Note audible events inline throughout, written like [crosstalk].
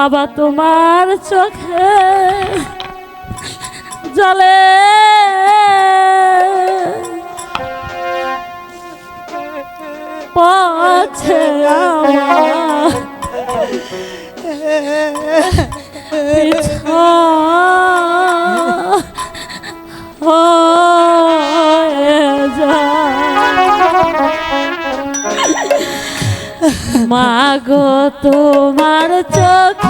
বাবা তোমার চোখে জলে। পছে মাগো তোমার চোখে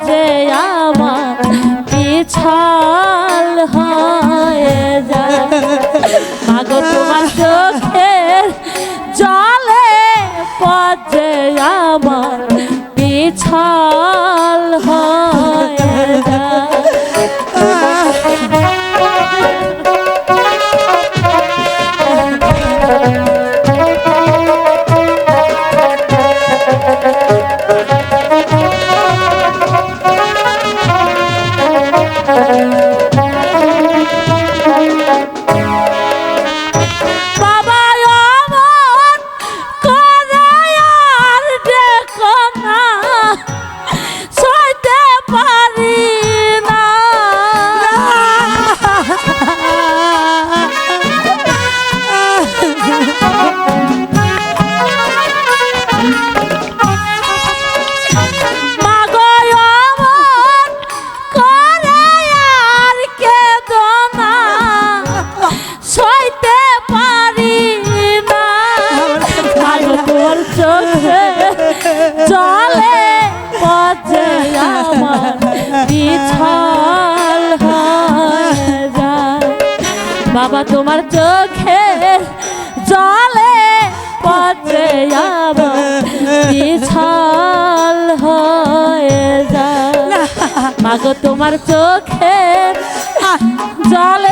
পজে আমার পিছল হয়ে যায়। মাগো তোমার চোখের জলে পজে আমার পিছল হয়ে যায়। বাবা পচে আমার বিছল হয়ে যায়। বাবা তোমার চোখে জলে পচে আমার বিছল হয়ে যায়। [laughs] মাগো তোমার চোখে জলে